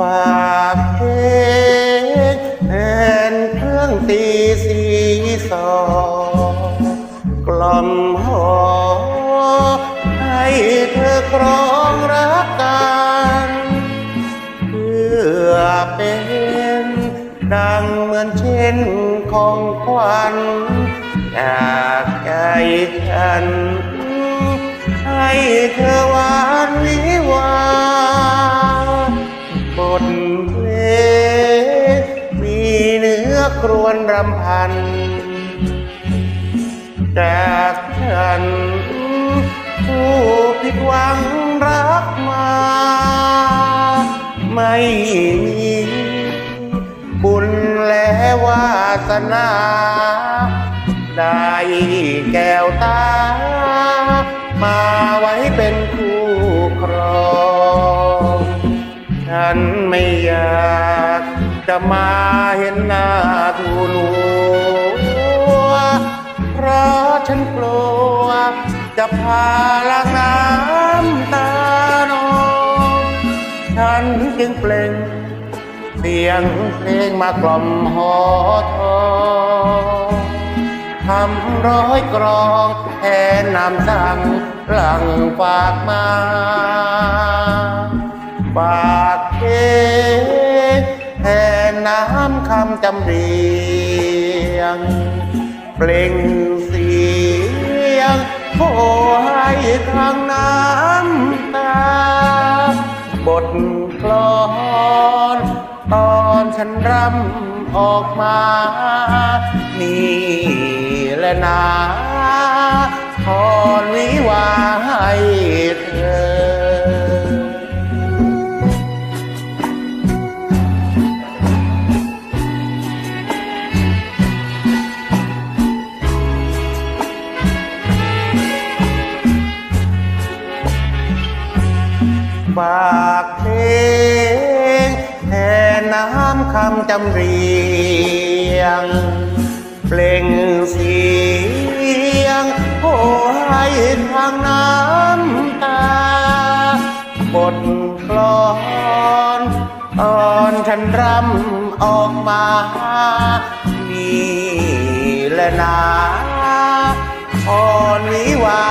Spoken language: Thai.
ฝากเพลงแนนเครื่องตีสีสองกล่อมหอให้เธอครองรักกันเพื่อเป็นดังเหมือนเช่นของควันอยากใจฉัน ให้เธอหวานวิวา ครวญรำพัน จากฉันผู้ผิดหวังรักมา ไม่มีบุญและวาสนา ได้แก้วตา มาไว้เป็นคู่ครอง ฉันไม่อยากจะมา เห็นหน้าทูลัวเพราะฉันกลัว จะพาล้างน้ำตานองฉันจึงเปล่งเสียงเพลงมากล่อมหอทองทำร้อยกรองแทนนำสั่งหลังฝากมาฝากเพลง แทนน้ำคำจำเรียง เปล่งเสียงโอ้ให้ทางน้ำตา บทกลอนตอนฉันรำออกมา นี่และนาพรวิวาให้เธอ ฝากเพลงแทนน้ำคำจำเรียง เปล่งเสียงโอ้ให้ทางน้ำตา บทกลอนตอนฉันรำออกมานี่และนาอ่อนวิวา